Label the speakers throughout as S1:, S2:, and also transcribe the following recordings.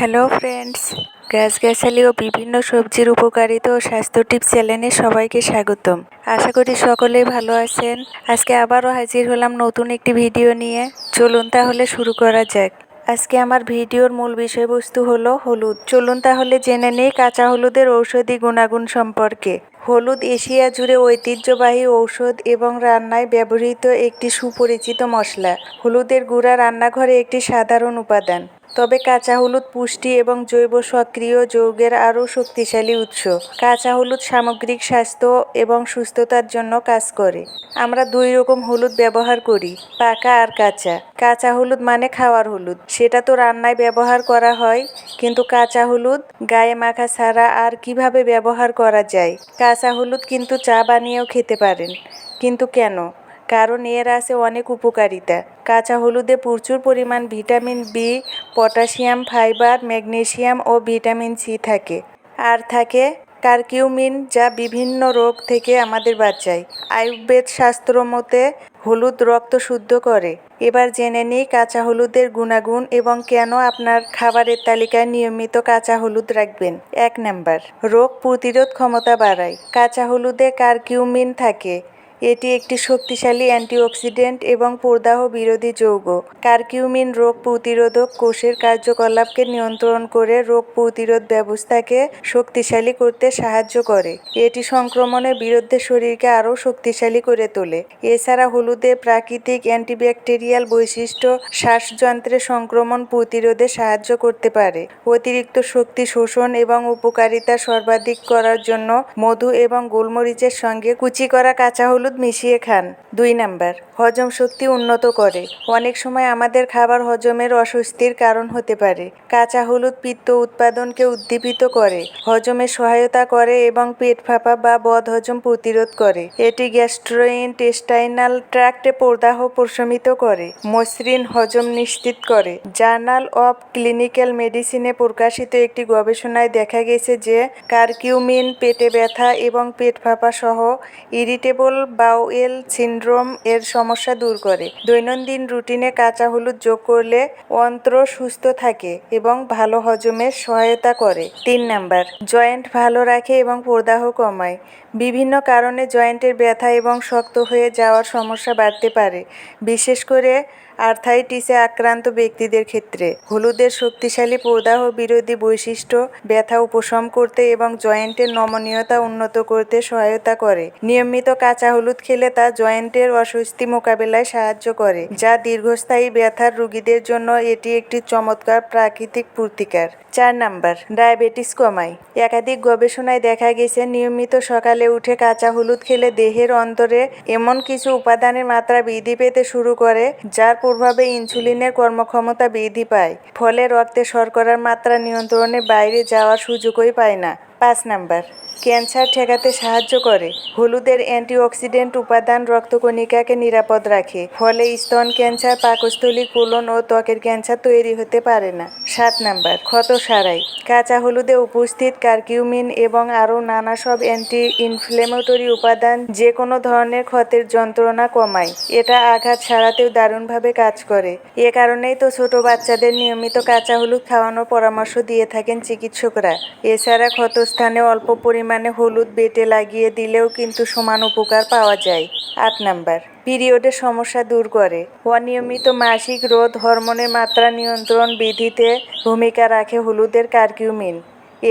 S1: Hello friends গাছগাছালি ও বিভিন্ন সবজির উপকারিতা ও স্বাস্থ্য টিপস চ্যানেলে সবাইকে স্বাগতম। আশা করি সকলেই ভালো আছেন। আজকে আবারও হাজির হলাম নতুন একটি ভিডিও নিয়ে। চলুন তাহলে শুরু করা যাক। আজকে আমার ভিডিওর মূল বিষয়বস্তু হলো হলুদ। চলুন তাহলে জেনে নেই কাঁচা হলুদের ঔষধি গুণাগুণ সম্পর্কে। হলুদ এশিয়া জুড়ে ঐতিহ্যবাহী ঔষধ এবং রান্নায় ব্যবহৃত একটি সুপরিচিত মশলা। হলুদের গুঁড়া রান্নাঘরে একটি সাধারণ উপাদান। তবে কাঁচা হলুদ পুষ্টি এবং জৈব সক্রিয় যৌগের আরও শক্তিশালী উৎস। কাঁচা হলুদ সামগ্রিক স্বাস্থ্য এবং সুস্থতার জন্য কাজ করে। আমরা দুই রকম হলুদ ব্যবহার করি, পাকা আর কাঁচা। কাঁচা হলুদ মানে খাওয়ার হলুদ। সেটা তো রান্নায় ব্যবহার করা হয়, কিন্তু কাঁচা হলুদ গায়ে মাখা ছাড়া আর কীভাবে ব্যবহার করা যায়? কাঁচা হলুদ কিন্তু চা বানিয়েও খেতে পারেন। কিন্তু কেন? কারণ এর আছে অনেক উপকারিতা। কাঁচা হলুদে প্রচুর পরিমাণ vitamin B potassium, fibre, magnesium ও ভিটামিন সি থাকে। আর থাকে কারকিউমিন, যা বিভিন্ন রোগ থেকে আমাদের বাঁচায়। আয়ুর্বেদ শাস্ত্র মতে হলুদ রক্ত শুদ্ধ করে। এবার জেনে নিই কাঁচা হলুদের গুণাগুণ এবং কেন আপনার খাবারের তালিকায় নিয়মিত কাঁচা হলুদ রাখবেন। এক নাম্বার, রোগ প্রতিরোধ ক্ষমতা বাড়ায়। কাঁচা হলুদে কারকিউমিন থাকে। এটি একটি শক্তিশালী অ্যান্টিঅক্সিডেন্ট এবং প্রদাহ বিরোধী যৌগ। কারকিউমিন রোগ প্রতিরোধক কোষের কার্যকলাপকে নিয়ন্ত্রণ করে রোগ প্রতিরোধ ব্যবস্থাকে শক্তিশালী করতে সাহায্য করে। এটি সংক্রমণের বিরুদ্ধে শরীরকে আরও শক্তিশালী করে তোলে। এছাড়া হলুদের প্রাকৃতিক অ্যান্টিব্যাকটেরিয়াল বৈশিষ্ট্য শ্বাসযন্ত্রের সংক্রমণ প্রতিরোধে সাহায্য করতে পারে। অতিরিক্ত শক্তি শোষণ এবং উপকারিতা সর্বাধিক করার জন্য মধু এবং গোলমরিচের সঙ্গে কুচি করা কাঁচা হলুদ হলুদ মিশিয়ে খান। দুই নাম্বার, হজম শক্তি উন্নত করে। অনেক সময় আমাদের খাবার হজমের অস্বস্তির কারণ হতে পারে। কাঁচা হলুদ পিত্ত উৎপাদনকে উদ্দীপিত করে, হজমে সহায়তা করে এবং পেট ফাঁপা বা বদ হজম প্রতিরোধ করে। এটি গ্যাস্ট্রোইন্টেস্টাইনাল ট্র্যাক্টে প্রদাহ প্রশমিত করে, মসৃণ হজম নিশ্চিত করে। জার্নাল অফ ক্লিনিক্যাল মেডিসিনে প্রকাশিত একটি গবেষণায় দেখা গেছে যে, কারকিউমিন, পেটে ব্যথা এবং পেট ফাঁপা সহ ইরিটেবল বাউয়েল সিন্ড্রোম এর সমস্যা দূর করে। দৈনন্দিন রুটিনে কাঁচা হলুদ যোগ করলে অন্ত্র সুস্থ থাকে এবং ভালো হজমে সহায়তা করে। তিন নাম্বার, জয়েন্ট ভালো রাখে এবং প্রদাহ কমায়। বিভিন্ন কারণে জয়েন্টের ব্যথা এবং শক্ত হয়ে যাওয়ার সমস্যা বাড়তে পারে। বিশেষ করে আর্থাইটিসে আক্রান্ত ব্যক্তিদের ক্ষেত্রে হলুদের শক্তিশালী প্রদাহ বিরোধী বৈশিষ্ট্য ব্যথা উপশম করতে এবং জয়েন্টের নমনীয়তা উন্নত করতে সহায়তা করে। নিয়মিত কাঁচা হলুদ খেলে তা জয়েন্টের অস্বস্তি মোকাবেলায় সাহায্য করে, যা দীর্ঘস্থায়ী ব্যথার রোগীদের জন্য এটি একটি চমৎকার প্রাকৃতিক প্রতিকার। চার নাম্বার, ডায়াবেটিস কমায়। একাধিক গবেষণায় দেখা গেছে, নিয়মিত সকালে উঠে কাঁচা হলুদ খেলে দেহের অন্তরে এমন কিছু উপাদানের মাত্রা বৃদ্ধি পেতে শুরু করে, যার প্রভাবে ইনসুলিনের কর্মক্ষমতা বৃদ্ধি পায়, ফলে রক্তে শর্করার মাত্রা নিয়ন্ত্রণের বাইরে যাওয়ার সুযোগই পায় না। পাঁচ নাম্বার, ক্যান্সার ঠেকাতে সাহায্য করে। হলুদের অ্যান্টিঅক্সিডেন্ট উপাদান রক্তকণিকাকে নিরাপদ রাখে, ফলে স্তন ক্যান্সার, পাকস্থলী কোলন ও ত্বকের ক্যান্সার তৈরি হতে পারে না। সাত নাম্বার, ক্ষত সারাই। কাঁচা হলুদে উপস্থিত কার্কিউমিন এবং আরও নানা সব অ্যান্টি ইনফ্লেমেটরি উপাদান যে কোনো ধরনের ক্ষতের যন্ত্রণা কমায়। এটা আঘাত সারাতেও দারুণভাবে কাজ করে। এ কারণেই তো ছোট বাচ্চাদের নিয়মিত কাঁচা হলুদ খাওয়ানোর পরামর্শ দিয়ে থাকেন চিকিৎসকরা। এছাড়া ক্ষতস্থানে অল্প পরিমাণে হলুদ বেটে লাগিয়ে দিলেও কিন্তু সমান উপকার পাওয়া যায়। আট নাম্বার পিরিয়ডের সমস্যা দূর করে। অনিয়মিত মাসিক রোধ হরমোনের মাত্রা নিয়ন্ত্রণ বিধিতে ভূমিকা রাখে হলুদের কার্কিউমিন।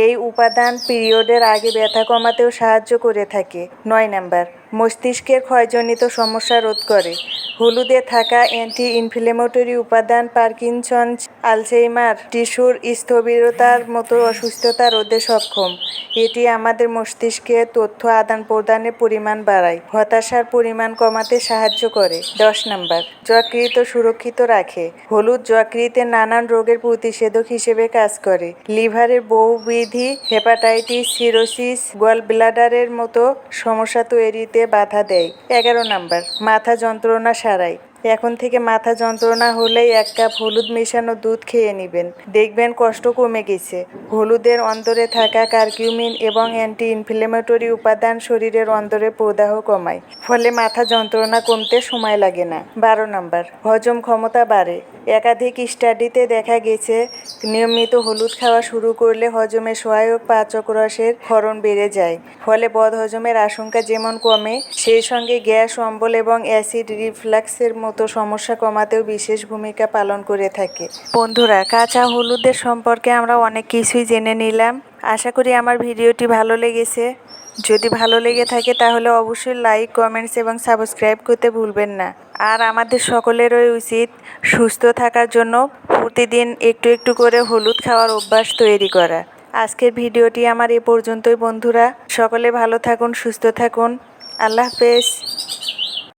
S1: এই উপাদান পিরিয়ডের আগে ব্যথা কমাতেও সাহায্য করে থাকে। নয় নাম্বার মস্তিষ্কের ক্ষয়জনিত সমস্যা রোধ করে। হলুদে থাকা অ্যান্টি ইনফ্লেমেটরি উপাদান পার্কিনসন্স আলসেইমার টিস্যুর স্থবিরতার মতো অসুস্থতা রোধে সক্ষম। এটি আমাদের মস্তিষ্কে তথ্য আদান প্রদানের পরিমাণ বাড়ায়। হতাশার পরিমাণ কমাতে সাহায্য করে। দশ নাম্বার যকৃত সুরক্ষিত রাখে। হলুদ যকৃতে নানান রোগের প্রতিষেধক হিসেবে কাজ করে। লিভারের বহুবিধি হেপাটাইটিস, সিরোসিস গল ব্লাডারের মতো সমস্যা তৈরিতে বাধা দেয়। এগারো নাম্বার মাথা যন্ত্রণা সারাই এখন থেকে মাথা যন্ত্রণা হলেই এক কাপ হলুদ মেশানো দুধ খেয়ে নেবেন। দেখবেন কষ্ট কমে গেছে। হলুদের অন্তরে থাকা কার্কিউমিন এবং অ্যান্টি ইনফ্লেমেটরি উপাদান শরীরের অন্তরে প্রদাহ কমায়, ফলে মাথা যন্ত্রণা কমতে সময় লাগে না। বারো নম্বর, হজম ক্ষমতা বাড়ে। একাধিক স্টাডিতে দেখা গেছে, নিয়মিত হলুদ খাওয়া শুরু করলে হজমে সহায়ক পাচক রসের ক্ষরণ বেড়ে যায়, ফলে বদ হজমের আশঙ্কা যেমন কমে, সেই সঙ্গে গ্যাস, অম্বল এবং অ্যাসিড রিফ্লাক্সের মতো সমস্যা কমাতেও বিশেষ ভূমিকা পালন করে থাকে। বন্ধুরা, কাঁচা হলুদের সম্পর্কে আমরা অনেক কিছুই জেনে নিলাম। আশা করি আমার ভিডিওটি ভালো লেগেছে। যদি ভালো লেগে থাকে তাহলে অবশ্যই লাইক, কমেন্টস এবং সাবস্ক্রাইব করতে ভুলবেন না। আর আমাদের সকলেরই উচিত সুস্থ থাকার জন্য প্রতিদিন একটু একটু করে হলুদ খাওয়ার অভ্যাস তৈরি করা। আজকের ভিডিওটি আমার এ পর্যন্তই, বন্ধুরা। সকলে ভালো থাকুন, সুস্থ থাকুন। আল্লাহ হাফেজ।